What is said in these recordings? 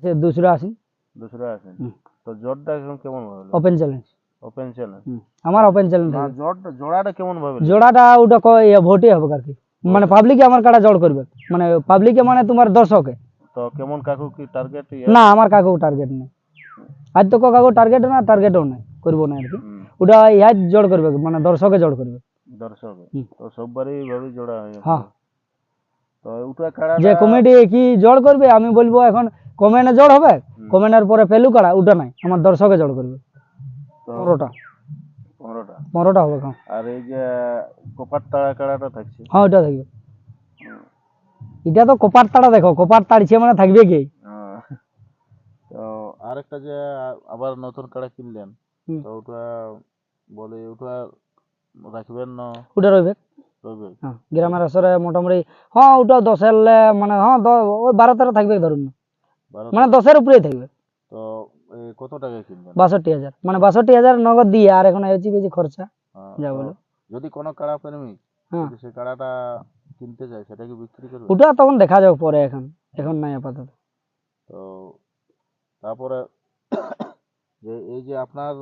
আছে দুশো আশি? দুসরা আছেন হুম। তো জোরটা এখন কেমন ভাবে ওপেন চ্যালেঞ্জ ওপেন চ্যালেঞ্জ আমার ওপেন চ্যালেঞ্জ না জোরটা জোড়াটা কেমন ভাবে জোড়াটা ওটা ক- ইয়ে ভোটে হবে আর কি মানে পাবলিকে আমার কাটা জোড় করবে? মানে পাবলিকে মানে তোমার দর্শকে। তো কেমন কাকু কি টার্গেট না আমার কাকু টার্গেট নেই। আজ তো কাকু টার্গেট না টার্গেটও নেই। করব না আর কি। ওটা ইহাই জোড় করবে মানে দর্শকে জোড় করবে। দর্শক? হুম। তো সববারই ভাবে জোড়া হয়ে যাবে। হ্যাঁ তো ওটা কাড়া যে কমেডি কি জোড় করবে আমি বলব এখন কমেন্টে জোড় হবে কমেন্টের পরে পেলু কাড়া ওটা নাই। আমার দর্শকে জোড় করবে। পনেরোটা। পনেরোটা। পনেরোটা হবে হ্যাঁ আর এই যে কোপার তাড়া কাড়াটা থাকছে? হ্যাঁ ওটা থাকবে। এটা তো কোপার তাড়া দেখো কোপার তাড়ছে মানে থাকবে কি? আহ, তো আরেকটা যে আবার নতুন কাড়া কিনলেন তো ওটা বলে ওটা রাখবেন না? ওটা রইবে। রইবে। হ্যাঁ গ্রামের আসরে মোটামুটি হ্যাঁ ওটা দশ মানে হ্যাঁ ওই বারো তেরো থাকবে ধরুন। না। মানে দশের উপরেই থাকবে। তো কত টাকা কিনবেন? বাষট্টি হাজার। মানে বাষট্টি হাজার নগদ দিয়ে আর এখন এসি বেশি খরচা যা তো বলো। যদি কোনো কাড়া প্রেমিক হ্যাঁ। যদি সে কাড়াটা কিনতে চায় সেটা কি বিক্রি করবে? ওটা তখন দেখা যাবে পরে এখন এখন নাই আপাতত। তো তারপরে যে এই যে আপনার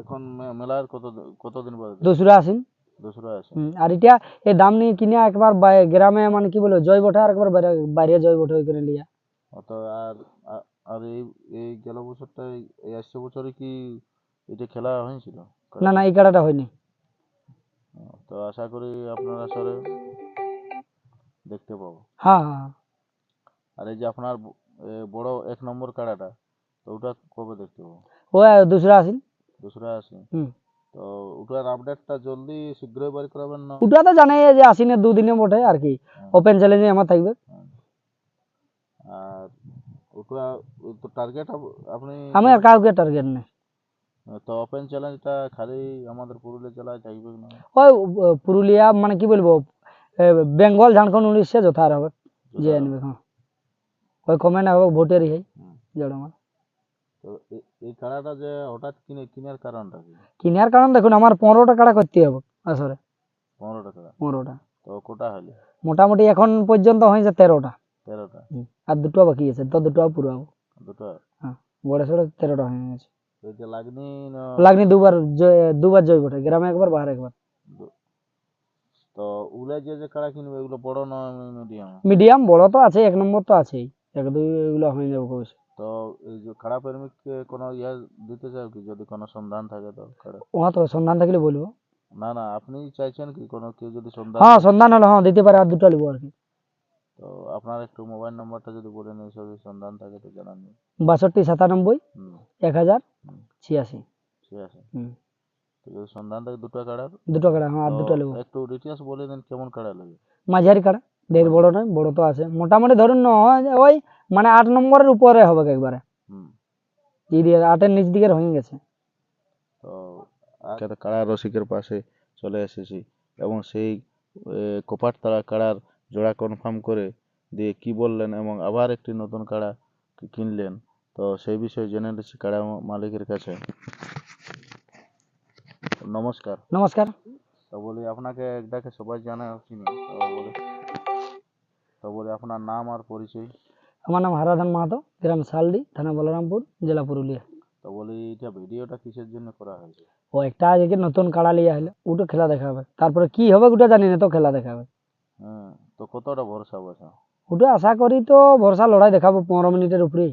এখন মেলার কত কতদিন বাদে দুসরা আসিন। দোসরা হুম, আর এটা এই দাম নিয়ে কিনে একবার গ্রামে মানে কি বলব জৈবটা আর একবার বাইরে বাইরে জৈবটা করে লিয়া তো আর আর এই এই গেল বছরটা এই- আসছে বছরে কি এটা খেলা হয়েছিল? না না এই কাটাটা হয়নি। তো আশা করি আপনার আসরে দেখতে পাবো। হ্যাঁ হ্যাঁ। হ্যাঁ। আর এই যে আপনার বড় এক নম্বর কাড়াটা তো ওটা কবে দেখতে পাবো? ওই দুসরা আসিন দুসরা হুম। তো ওটার আপডেটটা জলদি শীঘ্রই বাড়ি করাবেন না? ওটা তো জানাই যে আসিনে দুদিনে বটে আর কি ওপেন চ্যালেঞ্জে আমার থাকবে। আর ওটা তো টার্গেট আপনি আমি আর কাউকে টার্গেট নেই। তো ওপেন চ্যালেঞ্জটা খালি আমাদের পুরুলিয়া জেলায় থাকবে না? ওই পুরুলিয়া মানে কি বলব বেঙ্গল ঝাড়খণ্ড উড়িষ্যা যথার হবে যে আনবে হ্যাঁ। ওই কমেন্ট হবে ভোটেরই হয় হুম। জড় আমার তো এই কাড়াটা যে হঠাৎ কিনে কেনার কারণটা কি? কিনার কারণ দেখুন আমার পনেরোটা কাটা করতে হবে আসরে পনেরো টাকা পনেরোটা। তো কোটা হলে মোটামুটি এখন পর্যন্ত হয়েছে তেরোটা। তেরোটা। আর দুটো বাকি আছে তো দুটো পুরো হবে। দুটো? হ্যাঁ বড় সড়ো তেরোটা হয়ে গেছে। লাগনি লাগনি দুবার দুবার জয় বটে গ্রামে একবার একবার। তো উলে যে যে কাড়া কিনবে এগুলো বড় না মিডিয়াম? মিডিয়াম বড় তো আছে এক নম্বর তো আছেই। এক দুই এগুলো হয়ে যাবে কবে তো এই যে কাড়া প্রেমিককে কোনো ইয়ে দিতে চাও কি? যদি কোনো সন্ধান থাকে তো কাড়া। ওহা তো সন্ধান থাকলে বলব। না না আপনি চাইছেন কি? কোনো কেউ যদি সন্ধান হ্যাঁ সন্ধান হলে হ্যাঁ দিতে পারে আর দুটো নেব আর কি। তো আপনার একটু মোবাইল নাম্বারটা যদি বলেন এই সব সন্ধান থাকে তো জানান। বাষট্টি সাতানব্বই এক হাজার হুম। ছিয়াশি। ঠিক আছে যদি সন্ধান থাকে দুটো কাড়ার দুটো কাড়া হ্যাঁ আর দুটো নেব একটু ডিটেলস বলে দেন কেমন কাড়া লাগে? মাঝারি কাড়া ঢের বড় নয় বড় তো আছে। মোটামুটি ধরুন ওই মানে আট নম্বরের উপরে হবে একবারে। হুম। আটের নিচ দিকের হয়ে গেছে। তো কাড়া রসিকের পাশে চলে এসেছি। এবং সেই এ, তারা কাড়ার জোড়া কনফার্ম করে দিয়ে কি বললেন এবং আবার একটি নতুন কাড়া কিনলেন? তো সেই বিষয়ে জেনে নিচ্ছি কাড়া মালিকের কাছে। নমস্কার। নমস্কার। তো বলি আপনাকে এক ডাকে সবাই জানা চিনি। তো বলি তো বলি আপনার নাম আর পরিচয়। আমার নাম হারাধন মাহাতো গ্রাম শালডি থানা বলরামপুর জেলা পুরুলিয়া। তো বলি এটা ভিডিওটা কিসের জন্য করা হয়েছে? ও একটা আজকে নতুন কাড়া লিয়া হলে ওটা খেলা দেখাবে। তারপরে কি হবে ওটা জানি না তো খেলা দেখাবে। তো কতটা ভরসা বসা? ওটা আশা করি তো ভরসা লড়াই দেখাবো পনেরো মিনিটের উপরেই।